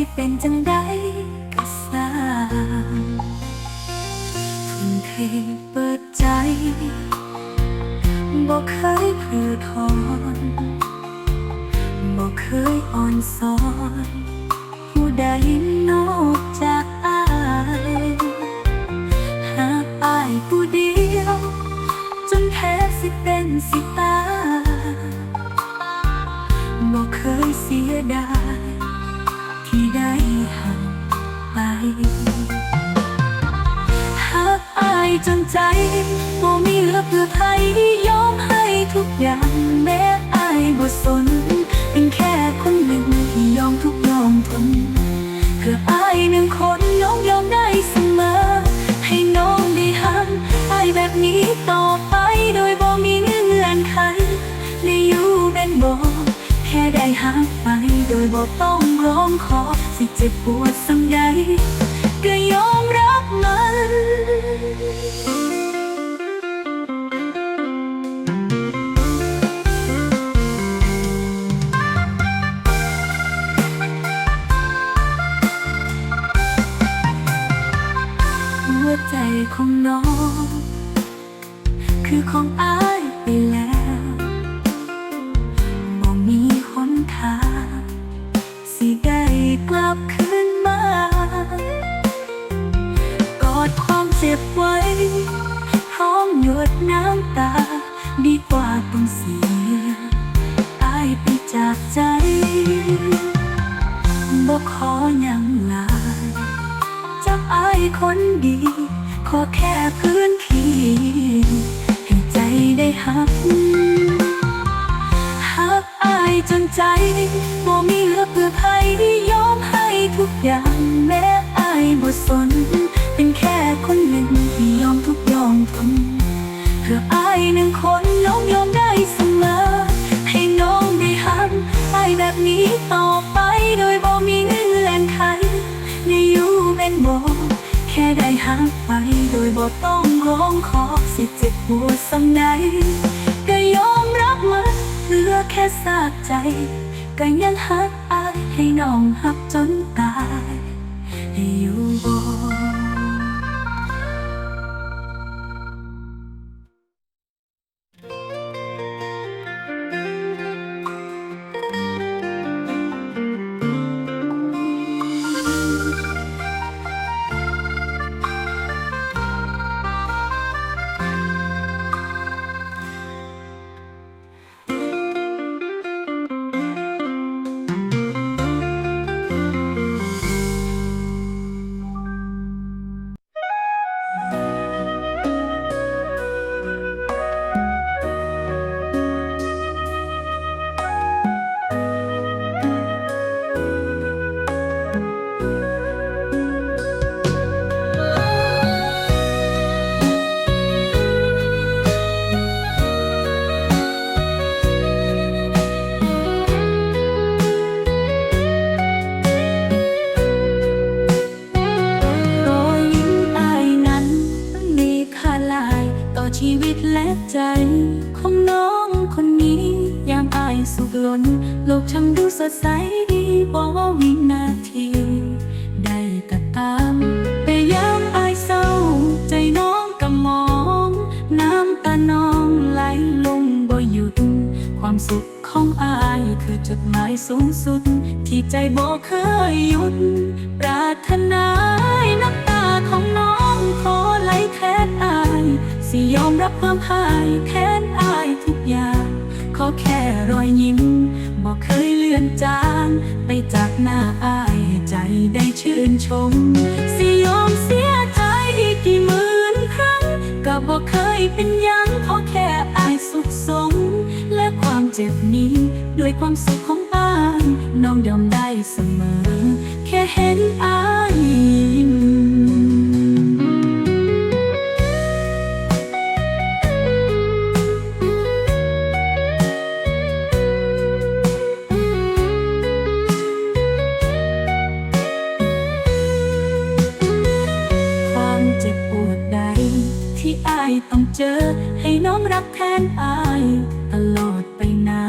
สิเป็นจังใดก็สร้างทุ่มเทเปิดใจบอกเคยเพื่อทอนบอกเคยอ่อนสอน ผู้ใดนอกจากอายหากอายผู้เดียว จนแท้สิเป็นสิตาบอกเคยเสียดาย หากอายจนใจบ่มีเหลือเพื่อใครยอมให้ทุกอย่างแม้อายบ่สนเป็น จ็บปวดสังใดก็ยอมรับมัน หัวใจของน้อง คือของอ้ายไปแล้ว เจ็บไว้พร้อมหยดน้ำตา ดีกว่าต้องเสียอายไปจากใจบอกขออย่างลายจากอายคนดี ขอแค่พื้นที่ให้ใจได้หักหักอายจนใจบ่มีเหลือเพื่อใครยอมให้ทุกอย่าง ต้องร้องขอสิเจ็บปวดสังใดก็ยอมรับมันเหลือแค่ซากใจ ก็ยังหักอายให้น้องหักจน รับความพ่ายแทนอายทุกอย่าง ขอแค่รอยยิ้มบอกเคยเลื่อนจาง ไปจากหน้าอายใจได้ชื่นชม สิยอมเสียใจอีกกี่หมื่นครั้ง ก็บอกเคยเป็นยังขอแค่อายสุขสม และความเจ็บนี้ด้วยความสุขของอายน้องยอมได้เสมอ แค่เห็นอายยิ้มับแทนอาย ตลอดไปนา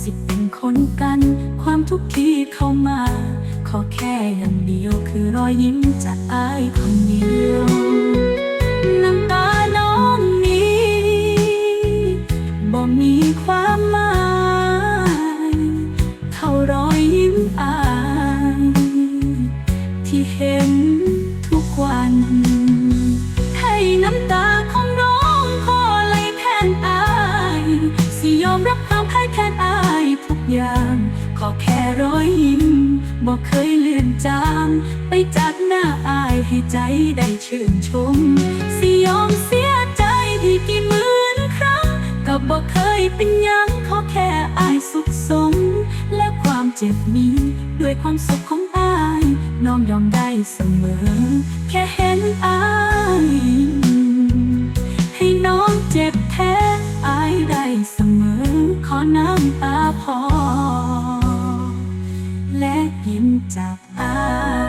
สิเป็นคนกัน ความทุกข์ที่เข้ามา ขอแค่อย่างเดียวคือรอยยิ้ม รอยยิ้มบอกเคยเลือนจาง ไปจากหน้าอายให้ใจได้ชื่นชม สิยอมเสียใจที่กี่หมื่นครั้ง ก็บอกเคยเป็นยังขอแค่อายสุขสม และความเจ็บมี ด้วยความสุขของอาย น้องยอมได้เสมอ แค่เห็นอาย ให้น้องเจ็บแท้อายได้เสมอ ขอน้ำตาพอ sa akin.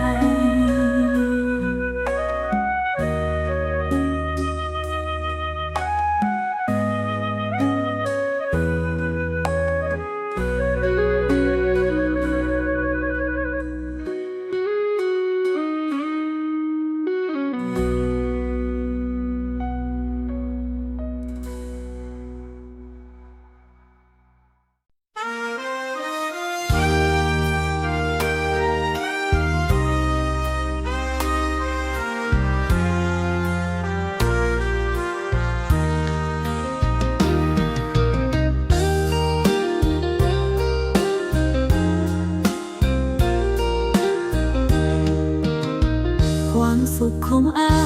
คมอา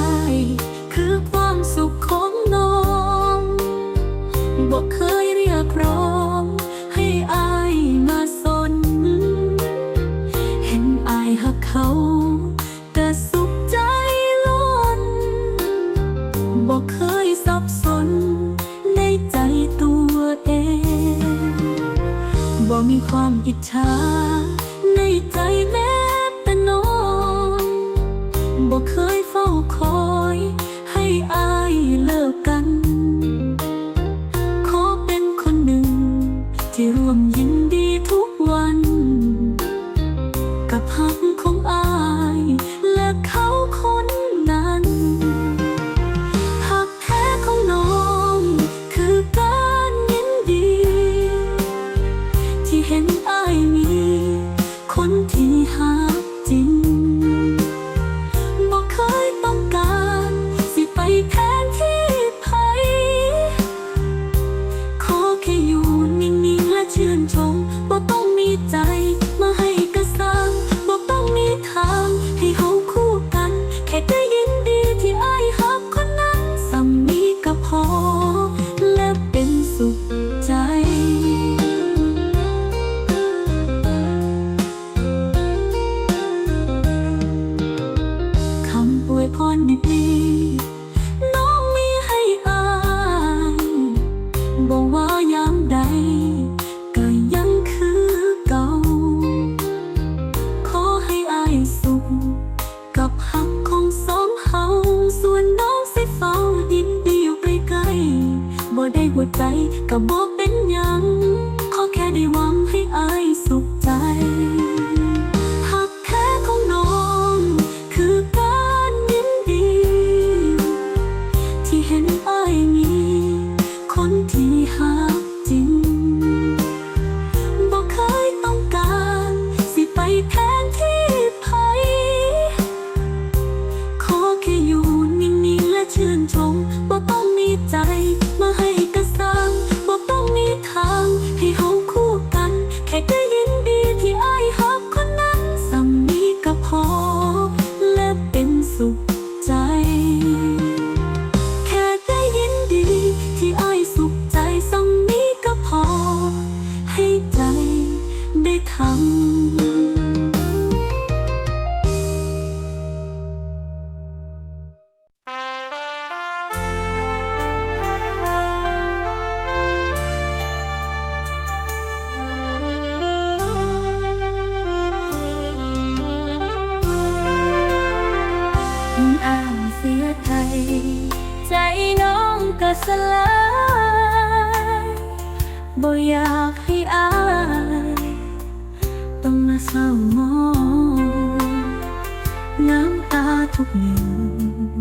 ทุกหนง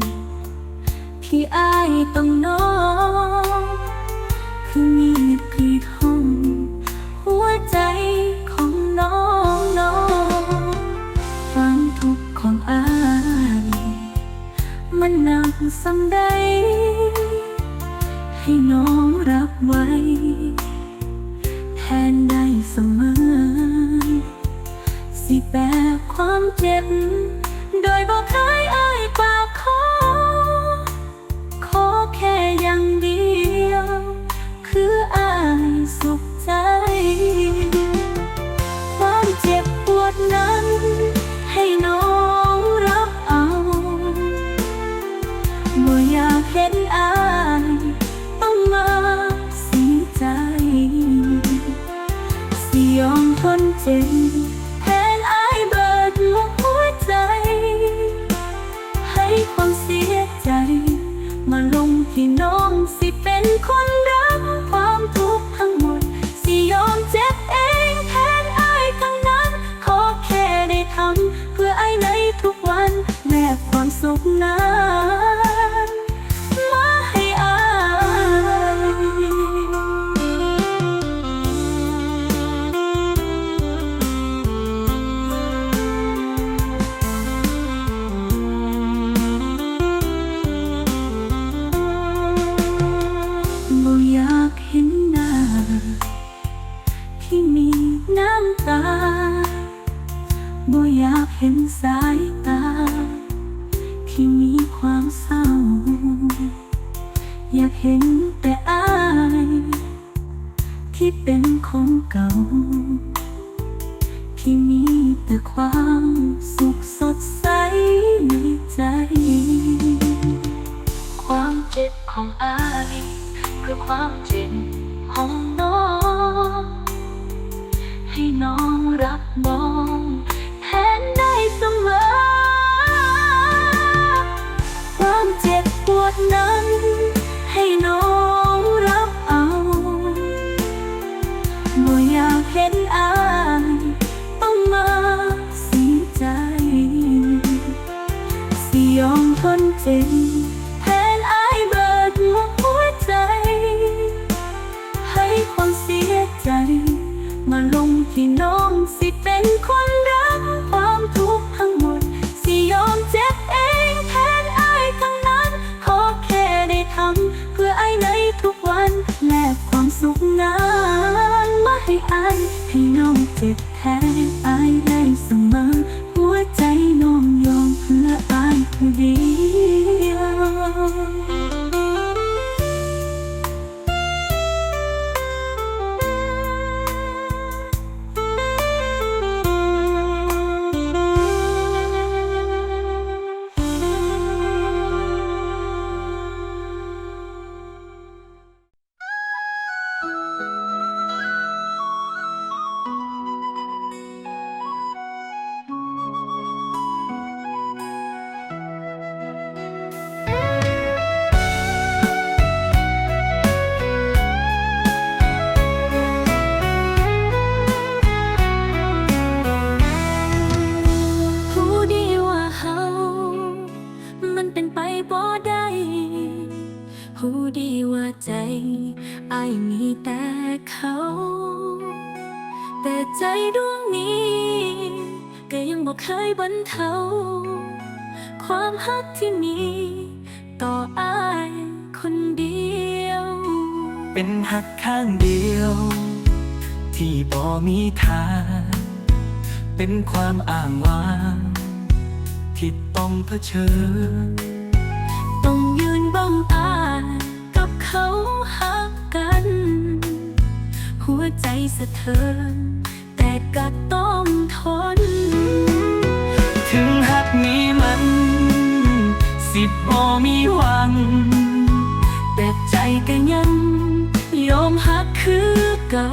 ที่อายต้องน้องคือมีพี่ห้อง หัวใจของน้องน้องความทุกข์ของอายมันหนักสำใด ให้น้องรับไว้ แทนได้เสมอ สิแบบความเจ็บ You know เคยบรรเทาความฮักที่มี ต่ออายคนเดียว เป็นหักข้างเดียว ที่บ่มีทางเป็นความอ้างว้างที่ต้องเผชิญ ต้องยืนบังอาจกับเขาหักกัน หัวใจสะเทือนแต่ก็ต้องทน ถึงหักนี้มัน สิบ่มีหวัง แต่ใจก็ยัง ยอมหักคือเก่า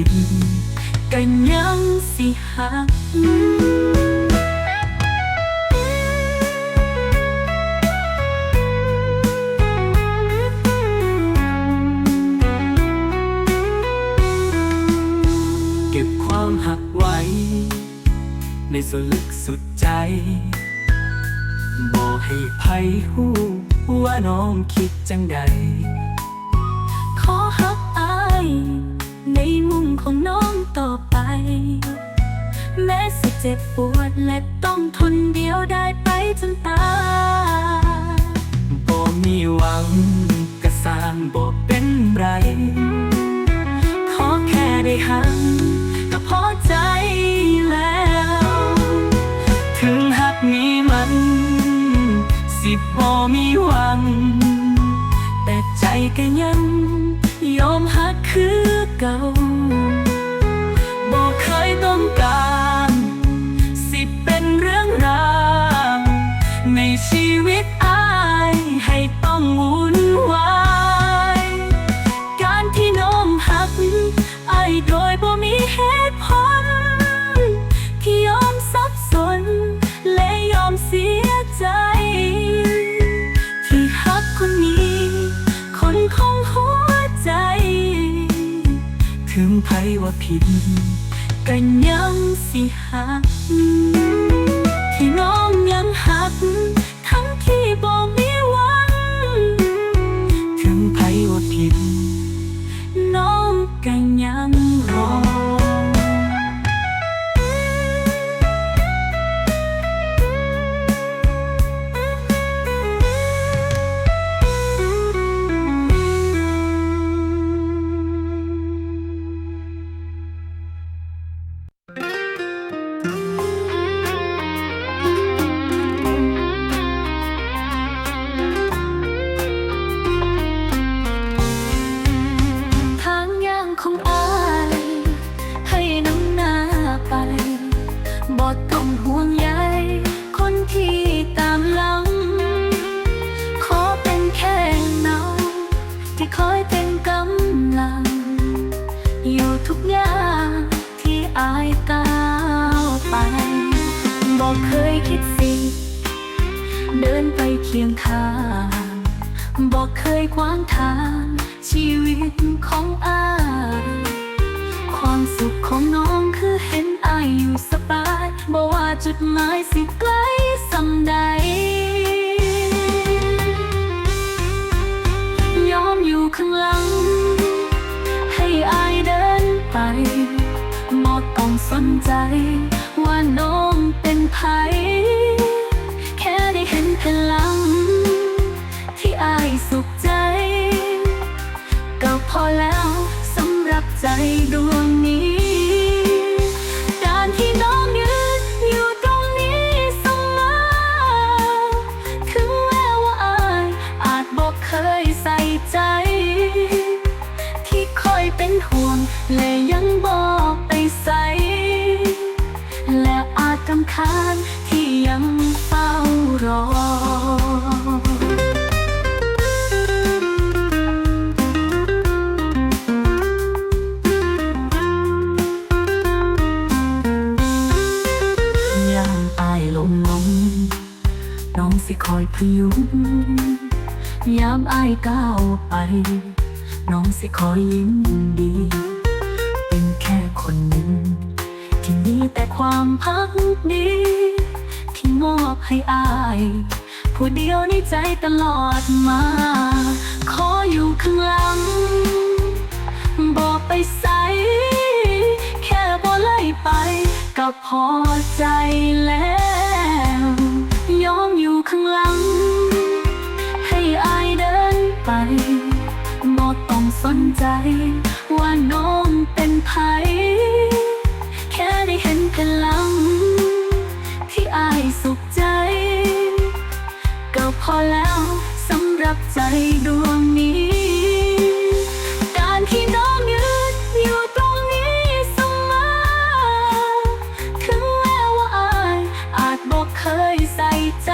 ิดก็ยังสิหักเก็บความหักไว้ ในส่วนลึกสุดใจ บอกให้ไผหูว่าน้องคิดจังใด ขอฮักอาย ของน้องต่อไป แม้สิเจ็บปวดและต้องทนเดียวได้ไปจนตายบ่มีหวังกระสร้างบ่เป็นไร ขอแค่ได้หักก็พอใจแล้ว ถึงหักนี้มัน สิบ่มีหวัง แต่ใจก็ยังยอมหักคือเก่า ถึงไผว่าผิดก็ยังสิหักที่น้องยังหัก ทั้งที่บอก จุดหมายสิไกลสำใด ยอมอยู่ข้างหลัง ให้อายเดินไปหมดต้องสนใจ ว่าน้องเป็นไผแค่ได้เห็นพลัง ที่อายสุขใจ ก็พอแล้วสำหรับใจดู ห่วง และยังบอกไปใส่และอาจกำคาญที่ยังเฝ้ารอยามอลมลงน้องสิคอยพยุงยามอายก้าวไป น้องสิคอยยิ้มดี เป็นแค่คนหนึ่ง ที่มีแต่ความพักดี ที่มอบให้อาย ผู้เดียวในใจตลอดมา ขออยู่ข้างหลัง บอกไปใส แค่บอไล่ไป ก็พอใจแล้วยอมอยู่ข้างหลัง ให้อายเดินไป สนใจ ว่าน้องเป็นไผแค่ได้เห็นพลัง ที่อายสุขใจ ก็พอแล้วสำหรับใจดวงนี้ การที่น้องยืนอยู่ตรงนี้เสมอถึงแม้ว่าอายอาจบอกเคยใส่ใจ